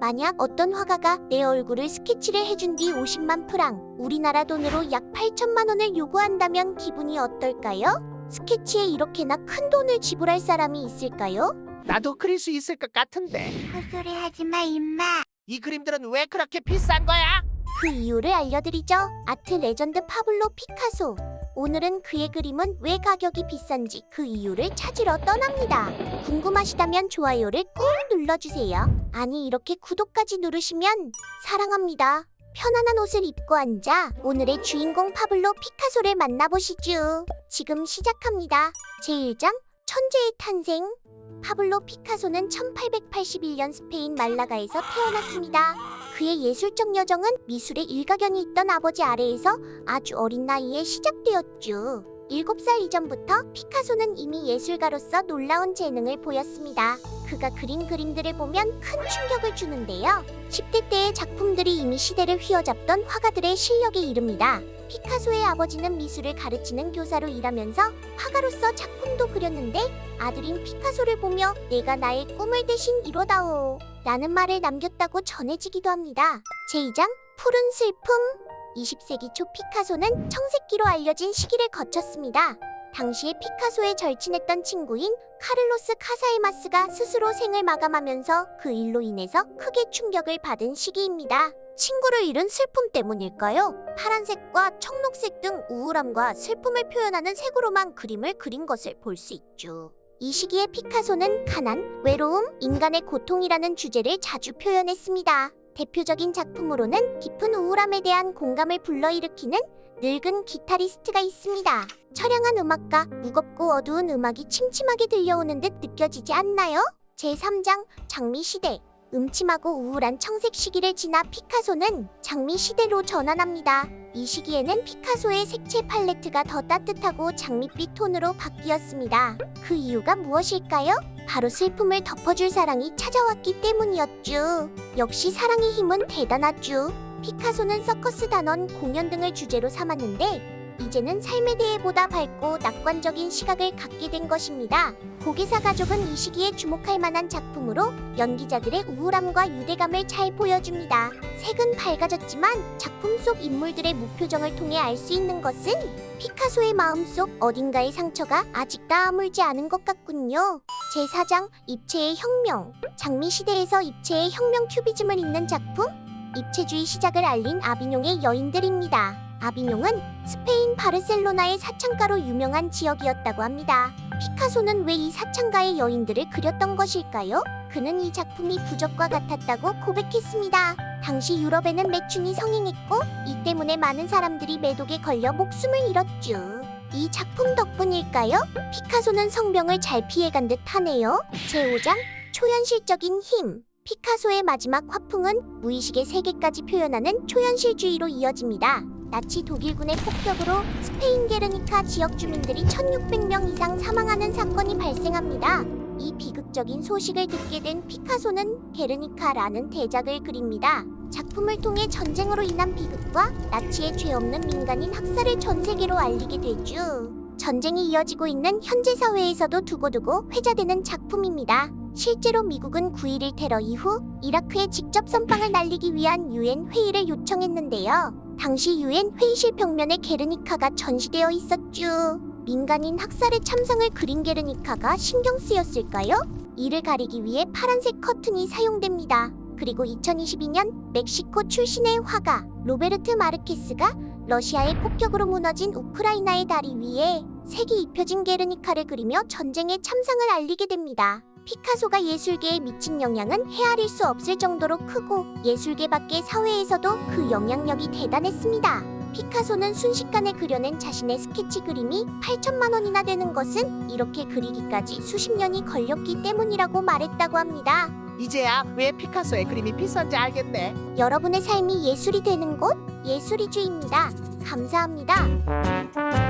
만약 어떤 화가가 내 얼굴을 스케치를 해준 뒤 50만 프랑, 우리나라 돈으로 약 8천만 원을 요구한다면 기분이 어떨까요? 스케치에 이렇게나 큰 돈을 지불할 사람이 있을까요? 나도 그릴 수 있을 것 같은데. 헛소리 하지 마, 임마. 이 그림들은 왜 그렇게 비싼 거야? 그 이유를 알려드리죠. 아트 레전드 파블로 피카소. 오늘은 그의 그림은 왜 가격이 비싼지 그 이유를 찾으러 떠납니다. 궁금하시다면 좋아요를 꾹 눌러주세요. 아니 이렇게 구독까지 누르시면 사랑합니다. 편안한 옷을 입고 앉아 오늘의 주인공 파블로 피카소를 만나보시죠. 지금 시작합니다. 제1장 천재의 탄생. 파블로 피카소는 1881년 스페인 말라가에서 태어났습니다. 그의 예술적 여정은 미술에 일가견이 있던 아버지 아래에서 아주 어린 나이에 시작되었죠. 7살 이전부터 피카소는 이미 예술가로서 놀라운 재능을 보였습니다. 그가 그린 그림들을 보면 큰 충격을 주는데요. 10대 때의 작품들이 이미 시대를 휘어잡던 화가들의 실력에 이릅니다. 피카소의 아버지는 미술을 가르치는 교사로 일하면서 화가로서 작품도 그렸는데 아들인 피카소를 보며 내가 나의 꿈을 대신 이뤄다오 라는 말을 남겼다고 전해지기도 합니다. 제2장 푸른 슬픔 20세기 초 피카소는 청색기로 알려진 시기를 거쳤습니다. 당시에 피카소의 절친했던 친구인 카를로스 카사이마스가 스스로 생을 마감하면서 그 일로 인해서 크게 충격을 받은 시기입니다. 친구를 잃은 슬픔 때문일까요? 파란색과 청록색 등 우울함과 슬픔을 표현하는 색으로만 그림을 그린 것을 볼 수 있죠. 이 시기에 피카소는 가난, 외로움, 인간의 고통이라는 주제를 자주 표현했습니다. 대표적인 작품으로는 깊은 우울함에 대한 공감을 불러일으키는 늙은 기타리스트가 있습니다. 처량한 음악과 무겁고 어두운 음악이 침침하게 들려오는 듯 느껴지지 않나요? 제3장 장미 시대 음침하고 우울한 청색 시기를 지나 피카소는 장미 시대로 전환합니다. 이 시기에는 피카소의 색채 팔레트가 더 따뜻하고 장밋빛 톤으로 바뀌었습니다. 그 이유가 무엇일까요? 바로 슬픔을 덮어줄 사랑이 찾아왔기 때문이었죠. 역시 사랑의 힘은 대단하죠. 피카소는 서커스 단원 공연 등을 주제로 삼았는데 이제는 삶에 대해 보다 밝고 낙관적인 시각을 갖게 된 것입니다. 고개사 가족은 이 시기에 주목할 만한 작품으로 연기자들의 우울함과 유대감을 잘 보여줍니다. 색은 밝아졌지만 작품 속 인물들의 무표정을 통해 알 수 있는 것은 피카소의 마음속 어딘가의 상처가 아직 다 아물지 않은 것 같군요. 제4장 입체의 혁명 장미 시대에서 입체의 혁명 큐비즘을 잇는 작품 입체주의 시작을 알린 아비뇽의 여인들입니다. 아비뇽은 스페인 바르셀로나의 사창가로 유명한 지역이었다고 합니다. 피카소는 왜 이 사창가의 여인들을 그렸던 것일까요? 그는 이 작품이 부적과 같았다고 고백했습니다. 당시 유럽에는 매춘이 성행했고 이 때문에 많은 사람들이 매독에 걸려 목숨을 잃었죠. 이 작품 덕분일까요? 피카소는 성병을 잘 피해간 듯 하네요. 제5장 초현실적인 힘 피카소의 마지막 화풍은 무의식의 세계까지 표현하는 초현실주의로 이어집니다. 나치 독일군의 폭격으로 스페인 게르니카 지역 주민들이 1600명 이상 사망하는 사건이 발생합니다. 이 비극적인 소식을 듣게 된 피카소는 게르니카라는 대작을 그립니다. 작품을 통해 전쟁으로 인한 비극과 나치의 죄 없는 민간인 학살을 전 세계로 알리게 되죠. 전쟁이 이어지고 있는 현재 사회에서도 두고두고 회자되는 작품입니다. 실제로 미국은 9.11 테러 이후 이라크에 직접 선빵을 날리기 위한 유엔 회의를 요청했는데요. 당시 유엔 회의실 벽면에 게르니카가 전시되어 있었죠. 민간인 학살의 참상을 그린 게르니카가 신경 쓰였을까요? 이를 가리기 위해 파란색 커튼이 사용됩니다. 그리고 2022년 멕시코 출신의 화가 로베르트 마르케스가 러시아의 폭격으로 무너진 우크라이나의 다리 위에 색이 입혀진 게르니카를 그리며 전쟁의 참상을 알리게 됩니다. 피카소가 예술계에 미친 영향은 헤아릴 수 없을 정도로 크고 예술계 밖의 사회에서도 그 영향력이 대단했습니다. 피카소는 순식간에 그려낸 자신의 스케치 그림이 8천만 원이나 되는 것은 이렇게 그리기까지 수십 년이 걸렸기 때문이라고 말했다고 합니다. 이제야 왜 피카소의 그림이 비싼지 알겠네. 여러분의 삶이 예술이 되는 곳 예술이주입니다. 감사합니다.